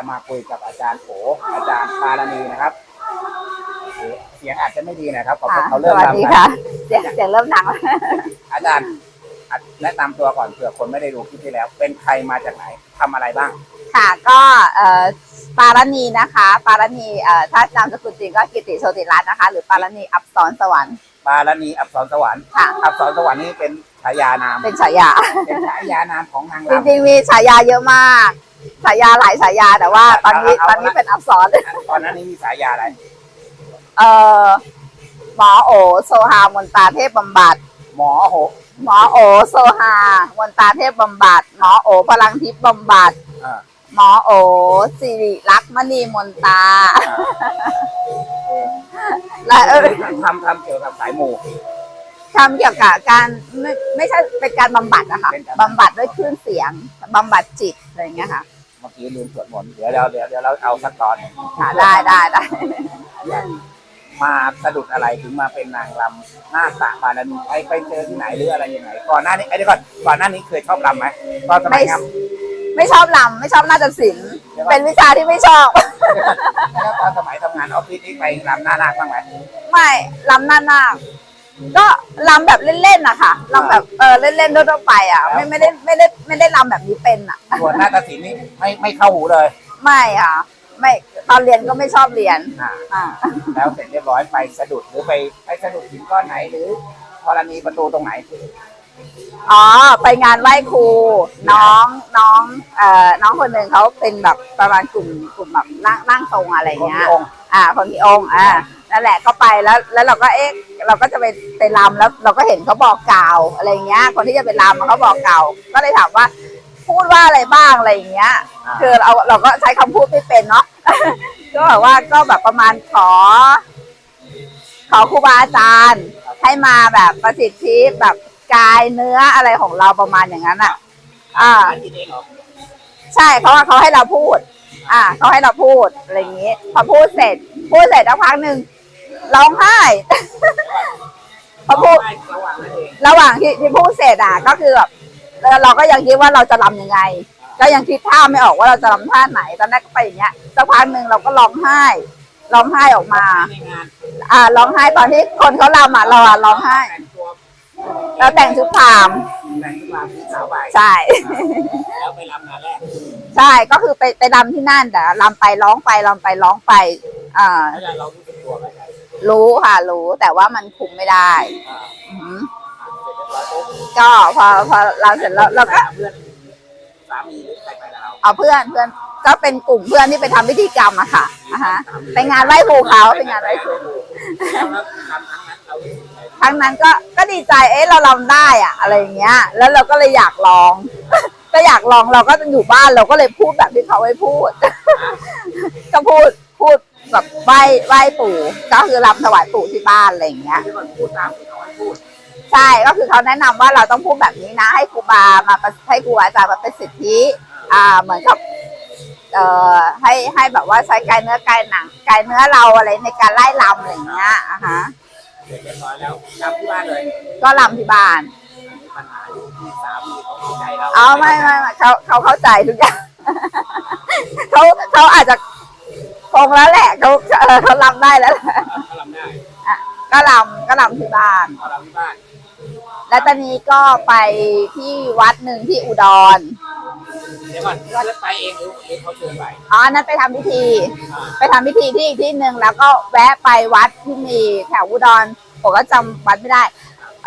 จะมาคุยกับอาจารย์โหอาจารย์ปารานีนะครับ เสียงอาจจะไม่ดีนะครับขอบคุณค่ะเขาสเริ่มวัสทำดีกันค่ะ เสียงเสียงเริ่มดังแล้วอาจารย์อะแนะนำตัวก่อนเผื่อคนไม่ได้ดูคลิปที่แล้ว เป็นใครมาจากไหนทำอะไรบ้าง ค่ะก็เอ่อปารณีนะคะ ปารณีเอ่อถ้านามสกุลจริงก็กิติโชติรัตน์นะคะ หรือปารณีอับสรสวรรค์ปาราณีอับสรสวรรค์ค่ะอับสรสวรรค์นี่เป็นฉายานาม เป็นฉายา เป็นฉายานามของนางจรำริงๆมีฉายาเยอะมาก ฉายาหลายฉายาแต่ว่าตอนนี้เอาเอาตอนนี้เป็นอับสรตอนนั้นนี่มีฉายาอะไร เอ่อหมอโอโซฮามนตราเทพบำบัด หมอโหหมอโอโซฮามนตราเทพบำบัด หมอโอพลังทิพย์บำบัดอ่าหมอโอสิริลักษณ์มณีมนตราและเออทำทำเกี่ยวกับสายมู ทำเกี่ยวกับการไม่ไม่ใช่เป็นการบำบัดนะคะเป็นการบำบัดด้วยคลื่นเสียงบำบัดจิตอะไรอย่างเงี้ยค่ะ เมื่อกี้ลืมสวดมนต์เดี๋ยวเราเดี๋ยวเดี๋ยวเราเอาสักตอนหนึ่งค่ะได้ได้ได้มาสะดุดอะไรถึงมาเป็นนางรำหน้าตาปาราณีไปไปเจอที่ไหนหรืออะไรยังไงก่อนหน้านี้ไอ้เดี๋ยวก่อนก่อนหน้านี้เคยชอบรำไหมตอนสมัไม่ยงามไม่ชอบลำไม่ชอบนาฏศิลป์เป็นวิชาที่ไม่ชอบ แล้วตอนสมัยทำงานออฟฟิศนี่ไปรำหน้านาคบ้างไหมไม่ลำหน้าหน้า ก็ลำแบบเล่นๆนะคะลำแบบเออเล่นๆทั่วๆไปอะไม่ไม่ได้ไม่ได้ไม่ได้ลำแบบนี้เป็นอะ ส่วนนาฏศิลป์นี่ไม่ไม่เข้าหูเลยไม่ค่ะ ไม่ตอนเรียนก็ไม่ชอบเรียนอ่าอ่าแล้วเสร็จเรียบร้อยไปสะดุดหรือไปไปสะดุดหินก้อนไหนหรือธรณีประตูตรงไหน อ๋อไปงานไหว้ครู น้องน้องเอ่อน้องคนหนึ่งเขาเป็นแบบประมาณกลุ่มกลุ่มแบบร่างร่างทรงอะไรคนเงี้ที่ยองค์ อ่าคนที่องค์อ่า นั่นแหละก็ไปแล้ว แล้วเราก็เอ๊ะเราก็จะไปไปรำแล้วเราก็เห็นเขาบอกกล่าวอะไรเงี้ย คนที่จะไปรำเขาบอกกล่าวก็เลยถามว่า พูดว่าอะไรบ้างอะไรอย่างเงี้ย คือเราเราก็ใช้คำพูดไม่เป็นเนาะก็แบบว่าก็แบบประมาณขอ ขอครูบาอาจารย์ ให้มาแบบประสิทธิแบบกายเนื้ออะไรของเราประมาณอย่างนั้นอะ อ่า ใช่เขาว่าเขาให้เราพูด อ่าเขาให้เราพูดอะไรอย่างนี้ พอพูดเสร็จ พูดเสร็จแล้วพักหนึ่ง ร้องไห้พอพูดไม่ระหว่างนั้นเองระหว่างที่ที่พูดเสร็จอะก็คือแบบเออเราก็ยังคิดว่าเราจะรำยังไง ก็ยังคิดท่าไม่ออกว่าเราจะรำท่าไหนตอนแรกก็ไปอย่างเงี้ยสักพักหนึ่งเราก็ร้องไห้ร้องไห้ออกมาในงานอ่าร้องไห้ตอนที่คนเขารำอะเราอะร้องไห้แต่งตัวเราแต่งชุดพราหมณ์แต่งชุดราตรีสาวใบใช่แล้วไปรำงานแรกใช่ก็คือไปไปรำที่นั่นแต่รำไปร้องไปรำไปร้องไป อ่าแล้วเรารู้สึกตัวไหมครับรู้ค่ะ รู้แต่ว่ามันคุมไม่ได้อ่าอือหืออ่าเสร็จเรียบร้อยปุ๊บก็พอพอเราเสร็จแล้วเราก็ เพื่อนสามีหรือใครไปกับเราเอาเพื่อนเพื่อนก็เป็นกลุ่มเพื่อนที่ไปทำพิธีกรรมอะค่ะอ่าฮะไปงานไหว้ครูเขาไปงานไหว้ครูแล้วแล้วทำครั้งนั้นเรารู้สึกไงครั้งนั้นก็ก็ดีใจเอ๊ะเราลำได้อะอะไรอย่างเงี้ย แล้วเราก็เลยอยากลอง ก็อยากลองเราก็อยู่บ้านเราก็เลยพูดแบบที่เขาให้พูด ก็พูดพูด แบบไหว้ไหว้ปู่ ก็คือรำถวายปู่ที่บ้านอะไรอย่างเงี้ย ที่มันพูดตามที่เขาให้พูดใช่ก็คือเขาแนะนำว่าเราต้องพูดแบบนี้นะ ให้ครูบามาประให้ครูอาจารย์มาเป็นสิทธิ อ่า เหมือนกับเอ่อให้ให้แบบว่าใช้กายเนื้อกายหนังกายเนื้อเราอะไรในการไล่ลำอะไรอย่างเงี้ยอะฮะเสร็จเรียบร้อยแล้วกลับที่บ้านเลยก็ลำที่บ้าน มีปัญหาอยู่ที่สามีเขาเข้าใจเราเอาไม่ไม่ไม่เขาเขาเข้าใจทุกอย่าง เขาเขาอาจจะ คงแล้วแหละเขาเออเขาลำได้แล้วแหละเขาลำได้อะก็ลำก็ลำที่บ้าน เขาลำที่บ้านแล้วตอนนี้ก็ไปที่วัดหนึ่งที่อุดร เดี๋ยวก่อนเพื่อนไปเองหรือหรือเขาชวนไปอ๋ออันนั้นไปทำพิธี อ่าไปทำพิธีที่อีกที่หนึ่งแล้วก็แวะไปวัดที่มีแถวอุดรผมก็จำวัดไม่ได้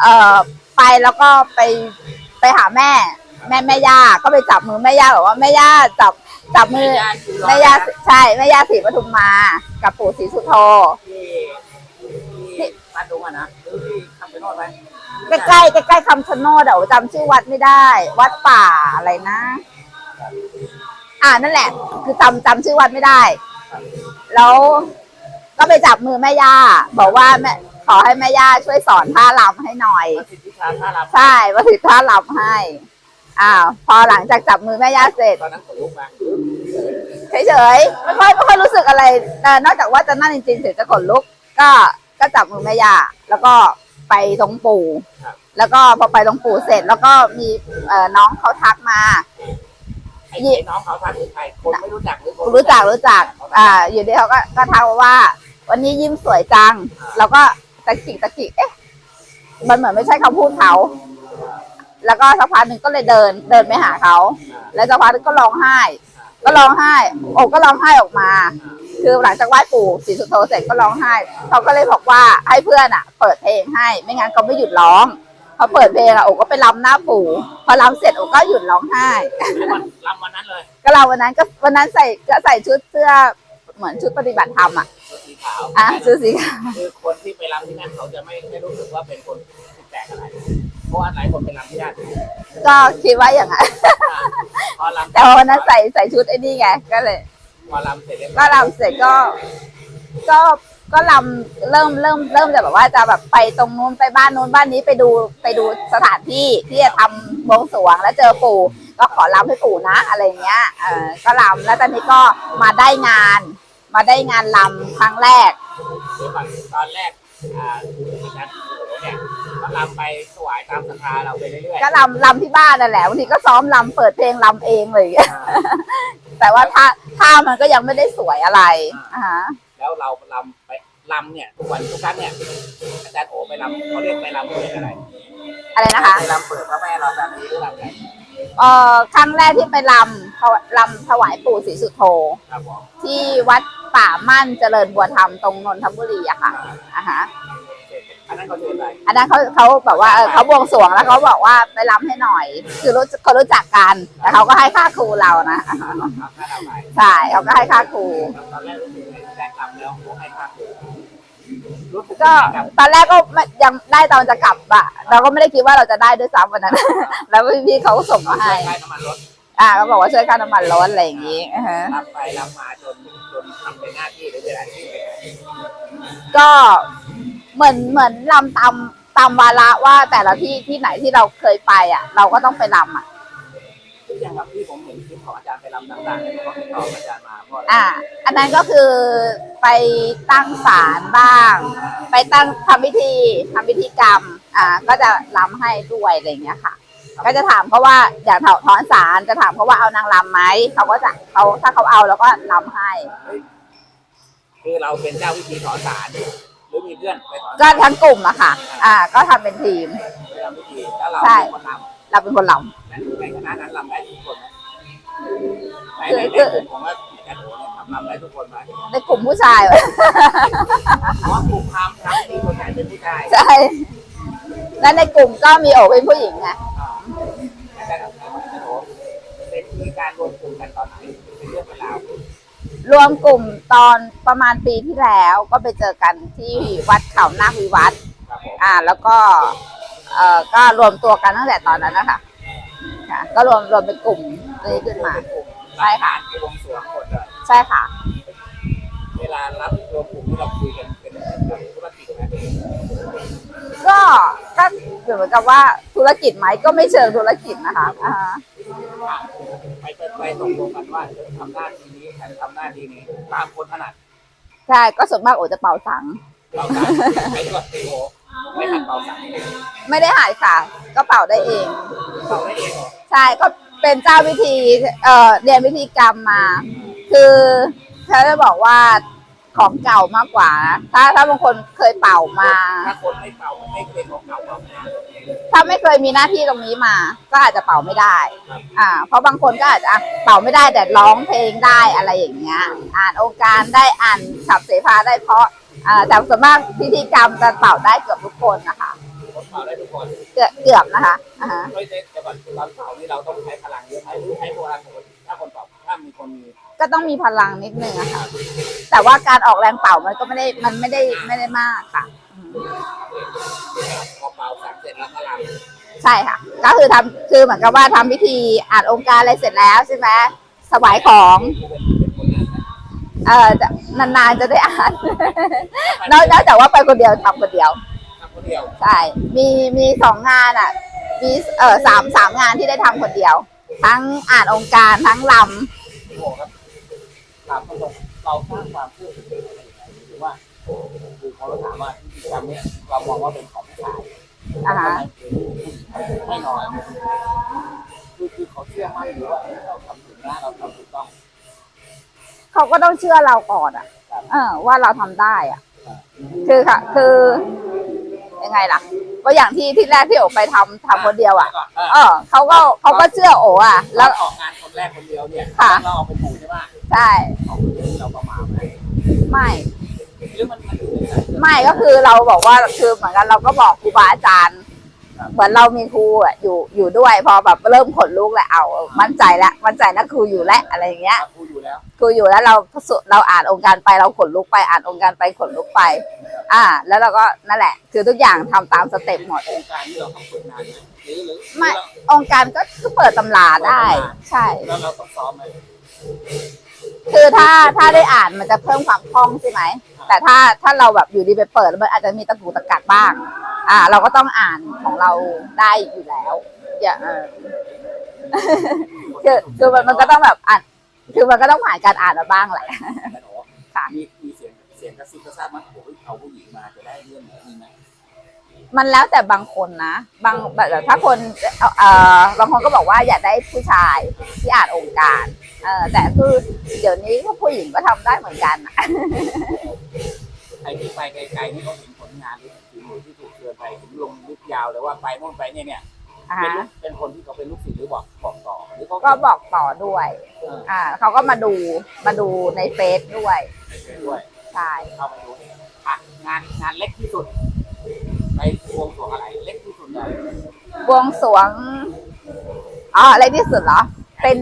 เอ่อไปแล้วก็ไปไปหาแม่ แม่แม่ย่าก็ไปจับมือแม่ย่าบอกว่าแม่ย่าจับ จับมือแม่ย่าใช่แม่ย่าศรีปทุมมา กับปู่ศรีสุโธที่ที่บ้านดุงอะนะหรือที่คำชะโนดไหมใกล้ๆใกล้ๆคำชะโนดเดี๋ยวจำชื่อวัดไม่ได้ วัดป่าอะไรนะ อ่านั่นแหละ คือจำจำชื่อวัดไม่ได้ แล้วก็ไปจับมือแม่ย่า บอกว่าแม่ขอให้แม่ย่าช่วยสอนท่ารำให้หน่อยประสิทธิชาท่าลำใช่ว่าถือท่ารำให้ อ้าวพอหลังจากจับมือแม่ย่าเสร็จตอนนั้นขนลุกมาเฉยๆไม่ค่อยไม่ค่อยรู้สึกอะไรเอ่อนอกจากว่าจะนั่นจริงๆถึงจะขนลุก ก็ก็จับมือแม่ย่าแล้วก็ไปตรงปู่ครับแล้วก็พอไปตรงปู่เสร็จ แล้วก็มีเอ่อน้องเขาทักมาไอ้ที่น้องเขาทักคือใครคนไม่รู้จักหรือคนรู้จักรู้จัก อ่า อยู่ดีเขาก็ก็ทักมาว่า วันนี้ยิ้มสวยจัง แล้วก็ตะกิกตะกิกเอ๊ะ มันเหมือนไม่ใช่คำพูดเขา แล้วก็สักพักหนึ่งก็เลยเดินเดินไปหาเขา แล้วสักพักหนึงก็ร้องไห้ ก็ร้องไห้โอ้ก็ร้องไห้ออกมา คือหลังจากไหว้ปู่ศรีสุโธเสร็จก็ร้องไห้ เขาก็เลยบอกว่าให้เพื่อนอะ เปิดเพลงให้ ไม่งั้นเขาไม่หยุดร้องพอเปิดเพลงอะโอ้ก็ไปรำหน้าปู่ พอรำเสร็จโอ้ก็หยุดร้องไห้แล้ววันรำวันนั้นเลย ก็เราวันนั้นก็วันนั้นใส่ก็ใส่ชุดเสื้อเหมือนชุดปฏิบัติธรรมอะชุดสีขาวอะชุดสีขาวคือคนที่ไปรำที่นั่นเขาจะไม่ไม่รู้สึกว่าเป็นคนที่แปลกอะไรเพ ราะว่าหลายคนไปรำที่นั่นก็คิดว่าอย่างนั้นพอรำแต่ว่าวันนั้นใส่ใส่ชุดไอ้นี่ไงก็เลยพอรำเสร็จเรียบร้ก็อยรำเสร็จก็ ก็ก็รำเริ่มเริ่มเริ่มจะแบบว่าจะแบบไปตรงนู้นไปบ้านนู้นบ้านนี้ไปดูไปดูสถานที่ที่จะทำบวงสรวงแล้วเจอปู่ ก็ขอรำให้ปู่นะอะไรเงี้ยเออก็รำแล้วตอนนี้ก็มาได้งาน มาได้งานรำครั้งแรกเดี๋ยวก่อนตอนแรกอ่าอาจารย์โอ้โหเนี่ย ก็รำไปถวายตามศรัทธาเราไปเรื่อยก็รำรำที่บ้านนั่นแหละบางทีก็ซ้อมรำเปิดเพลงรำเองเลยๆอ่าแต่ว่าท่าท่ามันก็ยังไม่ได้สวยอะไรอ่าฮะแล้วเรารำไปรำเนี่ยทุกวันทุกครั้งเนี่ยอาจารย์โอไปรำเขาเรียกไปรำเปิดอะไรอะไรนะคะ ไปรำเปิดพระแม่เราตามนี้หรือรำอะไรเอ่อครั้งแรกที่ไปรำเขารำถวายปู่ศรีสุโธครับผมที่วัดป่ามั่นเจริญบัวธรรมตรงนนทบุรีอะค่ะอ่าฮะ อันนั้นเขาเชิญอะไรอันนั้นเขาเขาแบบว่าเออเขาบวงสรวงแล้วเขาบอกว่าไปรำให้หน่อย คือรู้เขารู้จักกันแต่เขาก็ให้ค่าครูเรานะอ่าฮะเอาค่าเราไปใช่เขาก็ให้ค่าครูตอนแรกรู้สึกไงแรกรำแล้วเขาให้ค่าครูรู้สึกก็ยังไงครับตอนแรกก็ไม่ยังได้ตอนจะกลับอะเราก็ไม่ได้คิดว่าเราจะได้ด้วยซ้ำวันนั้น แล้วพี่ๆเขาก็ส่งมาให้ ใช้น้ำมันรถอ่าก็บอกว่าช่วยค่าน้ำมันรถอะไรอย่างงี้อ่าฮะ รับไปรับมาจนจนทำเป็นหน้าที่หรือเป็นอาชีพไปเลยก็ เหมือนเหมือนลำตามตามวาระว่าแต่ละที่ที่ไหนที่เราเคยไปอะ เราก็ต้องไปลำอะทุกอย่างครับที่ผมเห็นคลิปของอาจารย์ไปรำต่างๆเนี่ยเขาติดต่ออาจารย์มาเพราะอะไรอ่า อันนั้นก็คือไปตั้งศาลบ้าง ไปตั้งทำพิธีทำพิธีกรรม อ่า ก็จะลำให้ด้วยอะไรอย่างเงี้ยค่ะ ก็จะถามเขาว่าอยากถอนศาลจะถามเขาว่าเอานางลำไหมเขาก็จะเขาถ้าเขาเอาเราก็ลำให้ คือเราเป็นเจ้าวิธีถอนสารห รือมีเพื่อนไปถอนก็ทั้งกลุ่มอะค่ะ อ่า ก็ทำเป็นทีม ไปทำพิธีแล้วเราใช่ เป็นคนรเราเป็นคนลำำและในคณะนั้นรำได้ทุกคนไหมในคือในคือในกลุ่มผมว่าอาจารย์โอเนี่ยทำรำได้ทุกคนไหมในกลุ่มผู้ชาย เพราะกลุ่มทำทำที่คนใหญ่เป็นผู้ชายใช่ แล้วในกลุ่มก็มีโอเป็นผู้หญิงไงอ่าอาจารย์อาจารย์โอเป็นมีการรวมกลุ่มกันตอนไหนเป็นเรื่องเป็นราว รวมกลุ่มตอนประมาณปีที่แล้วก็ไปเจอกันที่วัดเขานาควิวัฒน์ครับผมอ่า แล้วก็เอ่อก็รวมตัวกันตั้งแต่ตอนนั้นนะคะค่ะ ก็รวมรวมเป็นกลุ่มนี้ขึ้นมาเป็นกลุ่มใช่ค่ะรับงานบวงสรวงหมดเลยใช่ค่ะ เวลารับรวมกลุ่มที่เราคุยกันเป็นแบบธุรกิจไหม ก็ก็เหมือนกับว่าธุรกิจไหมก็ไม่เชิงธุรกิจนะคะอ่าไปไปไปตกลงกันว่าเออทำหน้าที่นี้ฉันทำหน้าที่นี้ตามคนถนัดใช่ก็ส่วนมากโอจะเป่าสัง เราสั่งไปก่อนโอ้โหไม่ทันเป่าสั่งไม่ได้หายค่ะ ก็เป่าได้เอง เป่าได้เองเหรอใช่ก็เป็นเจ้าวิธีเอ่อเรียนวิธีกรรมมา คือเขาจะบอกว่า ของเก่ามากกว่านะถ้าถ้าบางคนเคยเป่ามา ถ้าคนไม่เป่ามันไม่เป็นของเก่าเป่าไม่ได้ถ้าไม่เคยมีหน้าที่ตรงนี้มา ก็อาจจะเป่าไม่ได้ อ่า เพราะบางคนก็อาจจะอะเป่าไม่ได้แต่ร้องเพลงได้อะไรอย่างเงี้ย อ่านองค์การได้อ่านฉับเสภาได้เพราะ อ่า แต่ส่วนมากพิธีกรรมจะเป่าได้เกือบทุกคนนะคะ คนเป่าได้ทุกคนเกือบเกือบนะคะอ่าฮะ ไม่ใช่แต่ก่อนตอนเป่านี่เราต้องใช้พลังเยอะไหมหรือใช้โบราณคนถ้าคนเป่าถ้ามีคนมี ก็ต้องมีพลังนิดนึงอะค่ะ แต่ว่าการออกแรงเป่ามันก็ไม่ได้มันไม่ได้ไม่ได้มากค่ะอืมพอเป่าสั่งเสร็จแล้วก็รใช่ค่ะ ก็คือทำคือเหมือนกับว่าทำพิธีอ่านองค์การอะไรเสร็จแล้วใช่ไหมถวายของำเป็นเป็นคนนั้นนะเอ่อจะนานๆจะได้อ่านนอกนอกจากว่าไปคนเดียวทำคนเดียวทำคนเดียวใช่มีมีสองงานอะมีเอ่อสามสามงานที่ได้ทำคนเดียว ทั้งอ่านองค์การทั้งล โอ้โหครับเราสร้างความเชื่อถืออะไรยังไงหรือว่าคือเขาถามว่าพฤติกรรมเนี้ยเรามองว่าเป็นของผู้ชายอ่าฮะ ไม่น้อยคือคือเขาเชื่อมั่นหรือว่าเราทำถูกนะเราทำถูกต้อง เขาก็ต้องเชื่อเราก่อนอะเออ ว่าเราทำได้อะคือค่ะ คือยังไงล่ะ ก็อย่างที่ที่แรกที่โอไปทำทำคนเดียวอะเออเขาก็เขาก็เชื่อโออะแล้แล้ววออกงานคน แรกคนเดียวเนี่ยค่ะ เราเอาไปถูกใช่ไหมใช่ เอาคนเดียวเราประมาทไหมไม่ หรือมันมันอยู่ในใจไม่ก็คือเราบอกว่าคือเหมือนกันเราก็บอกครูบาอาจารย์ครับเหมือนเรามีครูอะอยู่อยู่ด้วยพอแบบเริ่มขนลุกแล้วเอา มั่นใจแล้วมั่นใจนะครูอยู่แล้วอะไรอย่างเงี้ยครูอยู่ แล้วครูอยู่แล้วเราสุเราอ่านองค์การไปเราขนลุกไปอ่านองค์การไปขนลุกไป อ่า แล้วเราก็นั่นแหละ คือทุกอย่างทำตามสเต็ปหมดองค์การที่เราต้องฝึกนานไหมหรือหรือไม่องค์การก็ก็เปิดตำราได้ ใช่ แล้วเราต้องซ้อมไหมคือถ้าถ้าได้อ่านมันจะเพิ่มความคล่องใช่ไหมแต่ถ้าถ้าเราแบบอยู่ดีไปเปิดแล้วมันอาจจะมีตะกูตะกักบ้าง อ่า เราก็ต้องอ่านของเราได้อยู่แล้ว อย่าเออคือคือมันมันก็ต้องแบบอ่าน คือมันก็ต้องผ่านการอ่านมาบ้างแหละแต่หนูค่ะ มีมีเสียงเสียงกระซิบกระซาบมั้ยโอ้ยเอาผู้หญิงมาจะได้เรื่องแบบนี้ไหมมันแล้วแต่บางคนนะ บางแบบถ้าคนเอ่อเอ่อบางคนก็บอกว่าอยากได้ผู้ชายที่อ่านองค์การ เออแต่คือเดี๋ยวนี้ก็ผู้หญิงก็ทำได้เหมือนกันนะไอ้ที่ไปไกลๆนี่เขาเห็นผลงานหรือเห็นฝีมือที่ถูกเชิญไปถึงลงลึกยาวเลยว่าไปโน่นไปเนี่ยเนี่ย อ่าเป็นฮะ ลูกเป็นคนที่เขาเป็นลูกศิษย์หรือบอกบอกต่อหรือเขาก็บอกต่อด้วยเอออ่าเขาก็มาดูมาดูในเฟซด้วยไปช่วยด้วยใช่เข้าไปดูอะงานงานเล็กที่สุดไปวงสรวงอะไรเล็กที่สุดเลยบวงสรวงอ๋ออะไรที่สุดเหรอ เป็น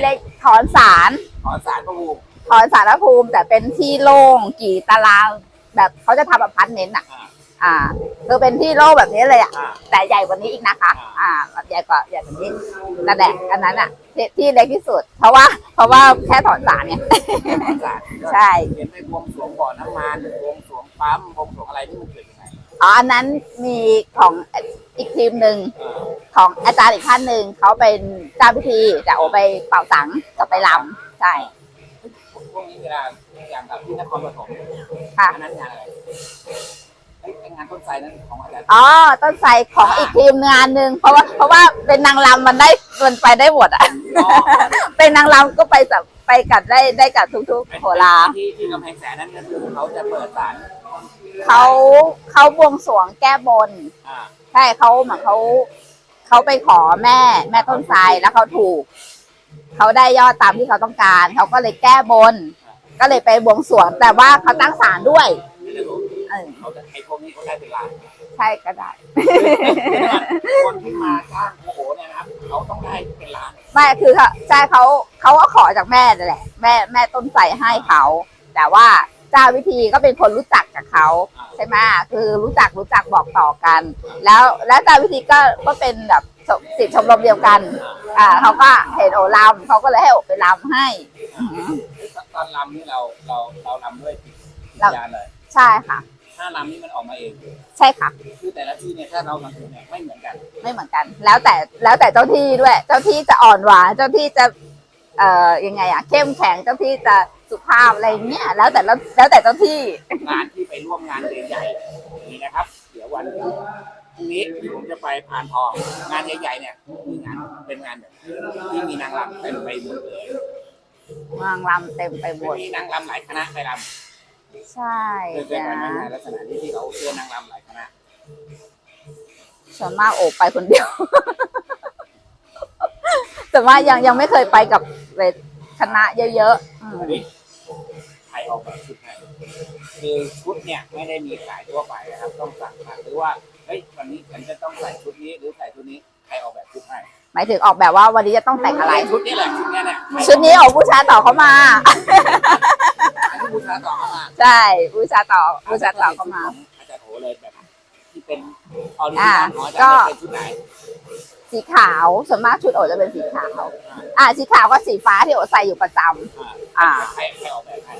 เล็กถอนสารขอสารประภูมิถอนสารพระภูมิ แต่เป็นที่โล่งกี่ตารางแบบเขาจะทำแบบพัดเน้นอะ อ่า อ่าคือเป็นที่โล่งแบบนี้เลยอะอ่าแต่ใหญ่กว่านี้อีกนะคะ อ่าใหญ่กว่าใหญ่กว่านี้นั่นแหละอันนั้นอะที่ที่เล็กที่สุด เพราะว่า เพราะว่าแค่ถอนสารเนี่ยขอสารใช่เห็นไปบวงสรวงบ่อน้ำมันบวงสรวงปั๊มบวงสรวงอะไรที่มันเกิดยังไงอ๋ออันนั้นมีของอีกทีมหนึ่งเออของอาจารย์อีกท่านหนึ่งเขาเป็นเจ้าพิธีแต่โอไปเป่าสังกับไปลำใช่พวกนี้เวลาอย่างแบบที่นครปฐมค่ะอันนั้นงานอะไรไอ้ไอ้ งานต้นไทรนั้นของอาจารย์อ๋อต้นไทรของอีกทีมงานหนึ่งเพราะว่าเพราะว่าเป็นนางรำมันได้มันไปได้หมดอะอ๋อเป็นนางรำก็ไปกับไปกับได้ได้กับทุกๆโหราที่ที่กำแพงแสนนั้นก็คือเขาจะเปิดศาลเขาเขาบวงสรวงแก้บนอ่าใช่เขาเหมือนเขาเขาไปขอแม่ แม่ต้นไทรแล้วเขาถูกเขาได้ยอดตามที่เขาต้องการเขาก็เลยแก้บน ก็เลยไปบวงสรวงแต่ว่าเขาตั้งศาลด้วยแล้วผม เออ เขาจะไอ้พวกนี้เขาได้เป็นล้านใช่ก็ได้ คนที่มาจ้างโอ้โหเนี่ยนะครับเขาต้องได้เป็นล้านไม่คือเขาใช่เขาเขาก็ขอจากแม่นั่นแหละ แม่แม่ต้นไทรให้เขา แต่ว่าเจ้าวิธีก็เป็นคนรู้จักกับเขาอ่าใช่ไหมคือรู้จักรู้จักบอกต่อกัน แล้วแล้วเจ้าวิธีก็ก็เป็นแบบสิทธิชมรมเดียวกัน อ่าเขาก็เห็นโอลำเขาก็เลยให้โอไปลำให้อือหือตอนลำนี่เราเราเราลำด้วยจิตวิญญาณเลย ใช่ค่ะ ถ้าลำนี่มันออกมาเองใช่ค่ะ คือแต่ละที่เนี่ยถ้าเราลำเนี่ยไม่เหมือนกัน ไม่เหมือนกัน แล้วแต่แล้วแต่เจ้าที่ด้วย เจ้าที่จะอ่อนหวานเจ้าที่จะเอ่อยังไงอะเข้มแข็งเจ้าที่จะสุภาพอะไรอย่างเงี้ยแล้วแต่ละแล้วแต่เจ้าที่งานที่ไปร่วมงานใหญ่ๆนี่นะครับ เดี๋ยววันพรุ่งนี้ที่ผมจะไปผ่านทองงานใหญ่ๆเนี่ยมีงานเป็นงานแบบที่มีนางรำเต็มไปหมดเลยนางรำเต็มไปหมดมีนางรำหลายคณะไปร ใช่ำเคยเป็นนะงานลักษณะที่ที่เขาเชิญนางรำหลายคณะส่วนมากโอบไปคนเดียว แต่ว่ายังยังไม่เคยไปกับเวทคณะเยอะๆอืมนี่ใครออกแบบชุดให้คือชุดเนี่ยไม่ได้มีขายทั่วไปนะครับ ต้องสั่งมาหรือว่าเฮ้ยวันนี้ฉันจะต้องใส่ชุดนี้หรือใส่ชุดนี้ใครออกแบบชุดให้หมายถึงออกแบบว่าวันนี้จะต้องแต่งอะไร ชุดนี้แหละชุดเนี้ยเนี่ยชุดนี้โอผู้ชายต่อเข้ามาอันนี้ บูชาต่อเข้ามาใช่ผู้ชายต่อผู้ชายต่อเข้ามาอาจารย์โอเลยแบบที่เป็นออริจินอลของอาจารก็ย์เป็นชุดไหนสีขาวส่วนมากชุดโอจะเป็นสีขาว อ่าสีขาวก็สีฟ้าที่โอใส่อยู่ประจำอ่าอ่าใครใครออกแบบให้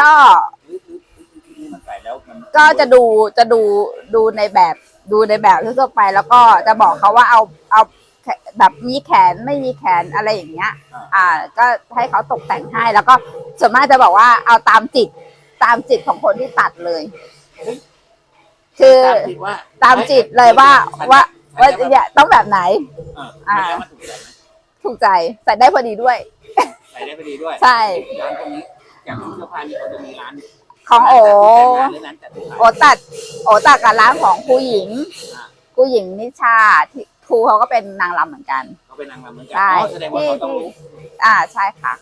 ก็หรือหรือหรือชุดนี้มันใส่แล้วมันก็จะดูจะดูดูในแบบดูในแบบทั่วๆไป แล้วก็จะบอกเขาว่าเอาเอา แขแบบมีแขนไม่มีแขนอะไรอย่างเงี้ย อ่า ก็ให้เขาตกแต่งให้แล้วก็ส่วนมากจะบอกว่าเอาตามจิตตามจิตของคนที่ตัดเลย คือตามจิตว่าตามจิตเลยว่าว่าว่าฉันจะเนี่ยต้องแบบไหนเออแล้วมันถูกใจไหมถูกใจใส่ได้พอดีด้วย ใส่ได้พอดีด้วย ใช่ร้านตรงนี้อย่างเสื้อผ้านี่เขาจะมีร้านของโอร้านหรือร้านจัดเสื้อผ้าโอตัด โอตัดกับร้านของครูหญิงครูหญิงนิชาที่ ครูเขาก็เป็นนางรำเหมือนกัน เขาเป็นนางรำเหมือนกัใช่ อ๋อแสดงว่าเขาต้องรู้อ่าใช่ค่ะ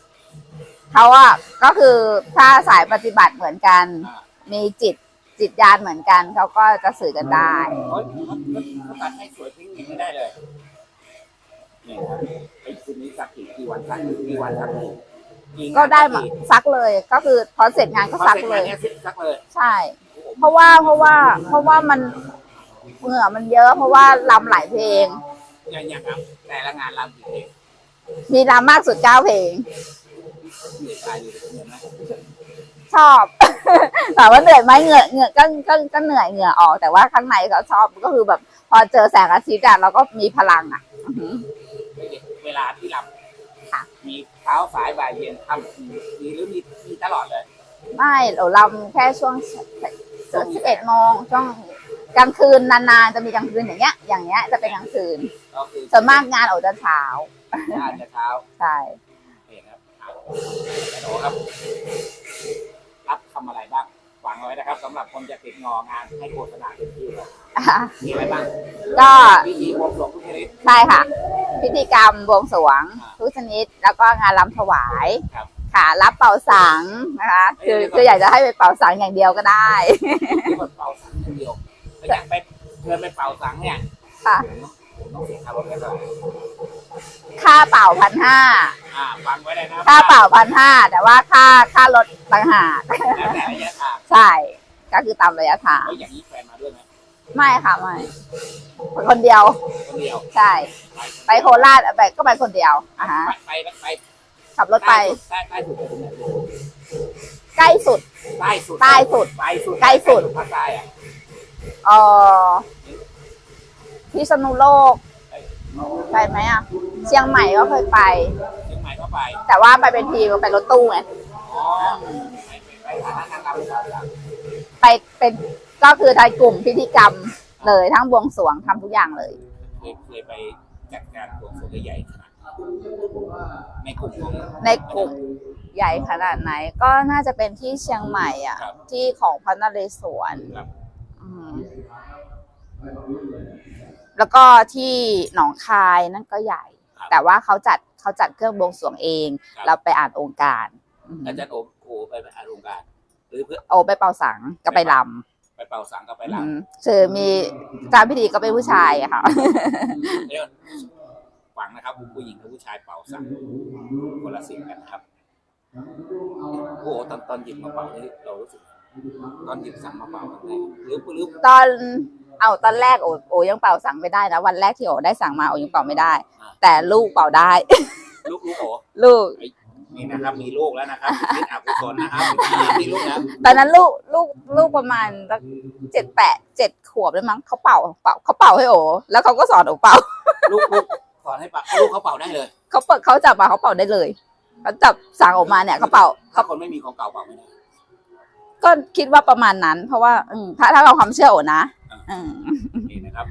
เขาอะก็คือถ้าสายปฏิบัติเหมือนกัน อ่ามีจิตจิตญาณเหมือนกันเขาก็จะสื่อกันได้ โอ้ยเขาเขาตัดให้สวยพิ้งอย่างนี้ได้เลยนี่ครับไอ้คุณนี้สักกี่กี่วันสักกี่วันสักกี่งานก็ได้มากี่ซักเลยก็คือพอเสร็จงานก็พอซักสร็จเลงานยนี่ซักเลยใช่ เพราะว่าเพราะว่าเพราะว่ามัน เหงื่อมันเยอะเพราะว่าลำหลายเพลง อย่างอย่างครับแต่ละงานรำกี่เพลงมีลำมากสุดเก้าเพลง เหนื่อยตายอยู่เหนื่อยไหมชอบ ถามว่าเหนื่อยไหมเหงื่อเหงื่อก็ก็ก็เหนื่อยเหงื่อออก แต่ว่าข้างในเขาชอบก็คือแบบ พอเจอแสงอาทิตย์อะเราก็มีพลังอะอือหือ เวลาที่รค่ะำมีเช้าสายบ่ายเย็นค่ำมีหรือมีมีตลอดเลย ไม่เราลำแค่ช่วงสิบเอ็ดโมงช่วง กลางคืนนานๆจะมีกลางคืนอย่างเงี้ย อย่างเงี้ยจะเป็นกลางคืนก็คือส่วนมากงานโอจะเช้าอาจจะเช้าใช่ เห็นครับอะโอ้ครับ รับทำอะไรบ้างวางเอาไว้นะครับสำหรับคนจะติดงองานให้โฆษณาเป็นที่เลยมีอะไรบ้างก็ วิธีบวงสรวงทุกชนิด ใช่ค่ะ พิธีกรรมบวงสรวงทุกชนิด แล้วก็งานรำถวาย ครับ ค่ะ รับเป่าสังนะคะ คือคืออยากจะให้ไปเป่าสังอย่างเดียวก็ได้ ที่คนเป่าสังอย่างเดียว ไม่อยากไปเชิญไปเป่าสังเนี่ยค่ะผมต้องเสียค่ารถกันเลยค่าเป่าพันห้าอ่าฟังไว้เลยนะค่าเป่าพันห้าแต่ว่าค่าค่ารถต่างหากแล้วแต่ระยะทางใช่ ก็คือตามระยะทางแล้วอย่างนี้แฟนมาด้วยไหมไม่ค่ะไม่ไปคนเดียว คนเดียวใช่ ไปโคราชไปก็ไปคนเดียวอ่าฮะไปไปไปขับรถไปใต้ใต้สุดไปถึงไหนใกล้สุดใต้สุดใต้สุดใต้สุดใกล้สุดภาคใต้อะ เออพิษณุโลกไปไหมอะ เชียงใหม่ก็เคยไป เชียงใหม่ก็ไป แต่ว่าไปเป็นทีมไปรถตู้ไงอ๋อไปไปไปฐานะนางรำสาวสาวไปเป็นก็คือทายกลุ่มพิธีกรรมเลยทั้งบวงสรวงทำทุกอย่างเลยเคยเคยไปจัดการบวงสรวงใหญ่ๆขนาดในกลุ่มของในกลุ่มใหญ่ขนาดไหน ก็น่าจะเป็นที่เชียงใหม่อะครับที่ของพระนเรศวรครับอืม แล้วก็ที่หนองคายนั่นก็ใหญ่แต่ว่าเขาจัดเขาจัดเครื่องบวงสรวงเองเราไปอ่านองค์การอืมอาจารย์โอโอไปไปอารุงการหรือเพื่อโอไปเป่าสังก็ไปลไปเป่าสังก็ไปำลอืมคือมีตามพิธีก็เป็นผู้ชายอะค่ะำเดี๋ยวฟังนะครับผู้หญิงกับผู้ชายเป่าสังคนละสิ่งกันนะครับโอ้โหตอนตอนหยิบมาเป่านี่เรารู้สึก ตอนหยิบสังมาเป่าครั้งแรกหรือหรือตอนเอาตอนแรกโอโอยังเป่าสังไม่ได้นะวันแรกที่โอได้สั่งมาโอยังเป่าไม่ได้ แต่ลูกเป่าได้ ลูกลูกโอลูกนี่นะครับมีลูกแล้วนะครับคิดอกุศลนะครับมีลูกแล้วตอนนั้นลูกลูกลูกประมาณสักเจ็ดแปดเจ็ดขวบแล้วมั้งเขาเป่าเป่าเขาเป่าให้โอแล้วเขาก็สอนโอเป่า ลูกลูกสอนให้เป่าลูกเขาเป่าได้เลยเขาเปิดเขาจับมาเขาเป่าได้เลยเขาจับสั่งออกมาเนี่ยเขาเป่าถ้าคนไม่มีของเก่าเป่าไม่ได้ ก็คิดว่าประมาณนั้น เพราะว่าอืมถ้าถ้าเราความเชื่อโอนะอืมนี่นะครับ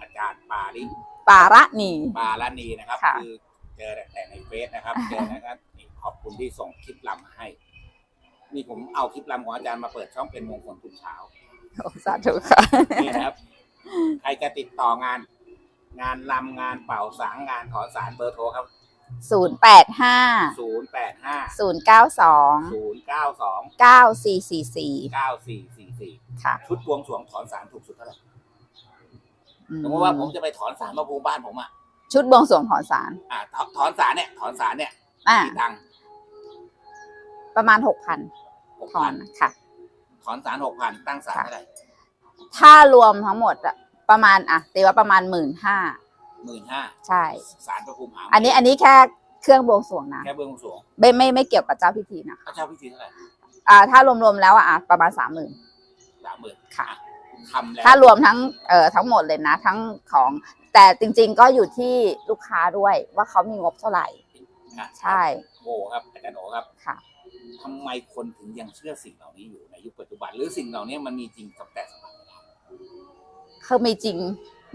อาจารย์ปาลิปาระนี ปาลานีนะครับ ค่ะคือเจอแต่ในเฟซนะครับ เจอนะครับนี่ขอบคุณที่ส่งคลิปลำมาให้ นี่ผมเอาคลิปลำของอาจารย์มาเปิดช่องเป็นมงคลทุกเช้า โอ้สาธุค่ะ นี่นะครับ ใครจะติดต่องาน งานลำงานเป่าสังงานขอสารเบอร์โทรครับ ศูนย์แปดห้าศูนย์แปดห้าศูนย์เก้าสองศูนย์เก้าสองเก้าสี่สี่สี่เก้าสี่สี่สี่ค่ะ ชุดบวงสรวงถอนสารถูกสุดเท่าไหร่สมมติว่าผมจะไปถอนสารมาภูบ้านผมอะ ชุดบวงสรวงถอนสารอ่าถอนถอนสารเนี่ย ถอนสารเนี่ยอ่ากี่ตังค์ประมาณหกพันหกถอพันนค่ะ ถอนสารหกพันตั้งสารเท่าไหร่ถ้ารวมทั้งหมดอะประมาณอะตีว่าประมาณหมื่นห้า หมื่นห้าใช่ สารพระภูมิหาอันนี้อันนี้แค่เครื่องบวงสรวงนะแค่เบื้องสรวงไม่ไม่ไม่เกี่ยวกับเจ้าพิธีนะคะพระเจ้าพิธีเท่าไหร่อ่า ถ้ารวมๆแล้วอะอะประมาณสามหมื่นสามหมื่นค่ะทำแล้วถ้ารวมทั้งเอ่อทั้งหมดเลยนะ ทั้งของ แต่จริง ๆ ก็อยู่ที่ลูกค้าด้วยว่าเขามีงบเท่าไหร่อะใช่ โอ้ครับอาจารย์โอครับค่ะ ทำไมคนถึงยังเชื่อสิ่งเหล่านี้อยู่ในยุคปัจจุบัน หรือสิ่งเหล่านี้มันมีจริงกับแต่สัมผัสไม่ได้คือมีจริง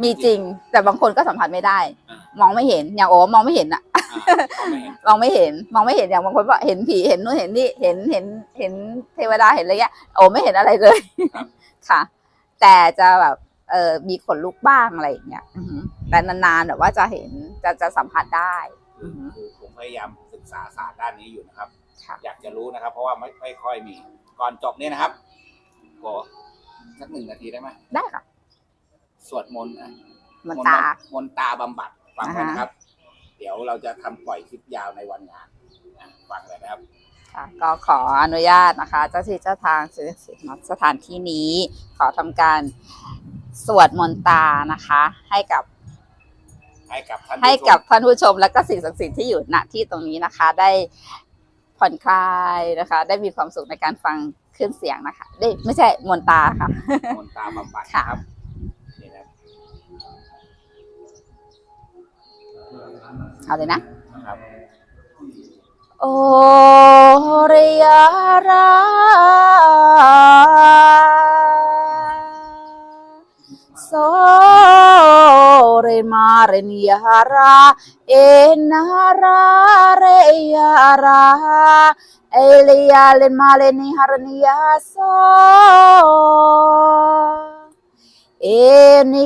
มีจริง แต่บางคนก็สัมผัสไม่ได้ อะมองไม่เห็น อย่างโอ้มองไม่เห็นอะอ่าเขาไม่เห็นมองไม่เห็น มองไม่เห็นอย่างบางคนบอกเห็นผีเห็นนู่นเห็นนี่เห็นเห็นเห็นเทวดาเห็นอะไรเงี้ยโอ้ไม่เห็นอะไรเลยครับค่ะ แต่จะแบบเออมีขนลุกบ้างอะไรอย่างเงี้ยอือหือแต่นานๆแบบว่าจะเห็นจะจะสัมผัสได้คืออฮึคือผมพยายามศึกษาศาสตร์ด้านนี้อยู่นะครับ ค่ะ อยากจะรู้นะครับ เพราะว่าไม่ไม่ค่อยมี ก่อนจบเนี่ยนะครับโกสักหนึ่งนาทีได้ไหม ได้ค่ะ สวดมนต์อะมันตามนต์ตาบำบัดฟังไว้อ่าฮะนะครับ เดี๋ยวเราจะทำปล่อยคลิปยาวในวันงานนะฟังเลยนะครับค่ะก็ขออนุญาตนะคะ เจ้าที่เจ้าทางสิ่งศักดิ์สิทธิ์ณสถานที่นี้ ขอทำการสวดมนต์ตานะคะ ให้กับ ให้กับท่านผู้ให้ชมกับท่านผู้ชมและก็สิ่งศักดิ์สิทธิ์ที่อยู่ณที่ตรงนี้นะคะ ได้ผ่อนคลายนะคะ ได้มีความสุขในการฟังขึ้นเสียงนะคะได้ไม่ใช่มนตาค่ะ มนต์ตาบำบัดค่ะนะครับ เอาเลยนะนะครับโอริยาราโซเรมาเรนยาราเอนาราเรยาราเอลียาเลมาเลนิฮารนิยาโซเอนิ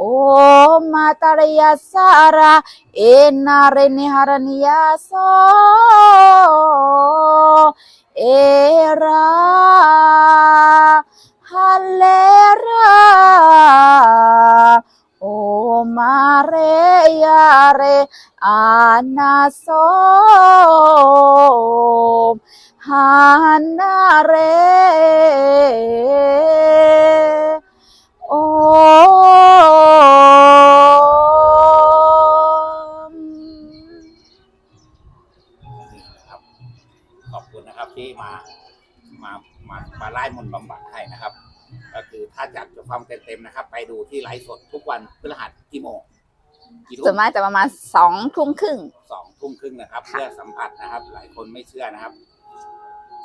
O mataraya sara enare niharaniya so era halera O mare yare anaso hanare โอมนี่นะครับ ขอบคุณนะครับที่มา มา มา มาไล่มนต์บำบัดให้นะครับ ก็คือถ้าจัดจะฟังเต็มๆนะครับ ไปดูที่ไลฟ์สดทุกวันพฤหัสกี่โมงกี่ทุ่ส่วนมมากจะประมาณสองทุ่มครึ่ง สองทุ่มครึ่งนะครับค่ะเพื่อสัมผัสนะครับ หลายคนไม่เชื่อนะครับเ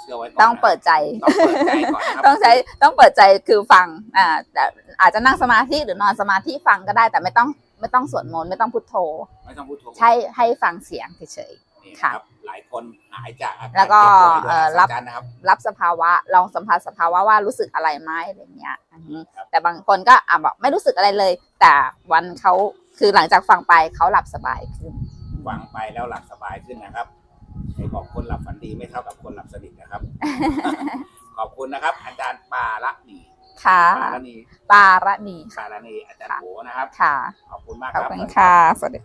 ชื่อไว้ก่อนต้องเปิดใจนะครับต้องเปิดใจก่อนนะครับต้องใช้ต้องเปิดใจคือฟังอ่าแต่อาจจะนั่งสมาธิหรือนอนสมาธิฟังก็ได้ แต่ไม่ต้องไม่ต้องสวดมนต์ไม่ต้องพุทโธ ไม่ต้องพูดโทรใช่ให้ฟังเสียงเฉย นี่ค่ะนะครับหลายคนหายจากอาการแล้วก็เจ็บป่วยโดยเอ่ออัศรับจรรย์นะครับ ๆรับสภาวะลองสัมผัสสภาวะว่ารู้สึกอะไรไหมอะไรเงี้ยอือฮึครับ แต่บางคนก็อะบอกไม่รู้สึกอะไรเลย แต่วันเขาคือหลังจากฟังไปเขาหลับสบายขึ้น ฟังไปแล้วหลับสบายขึ้นนะครับ ใครบอกคนหลับฝันดีไม่เท่ากับคนหลับสนิทนะครับ ขอบคุณนะครับ อาจารย์ปาละนีค่ะ ปาละนีปาระนีปาละนีอาจารย์โหนะครับ ค่ะ ขอบคุณมากขคอบรับ คุณค่ะ สวัสดี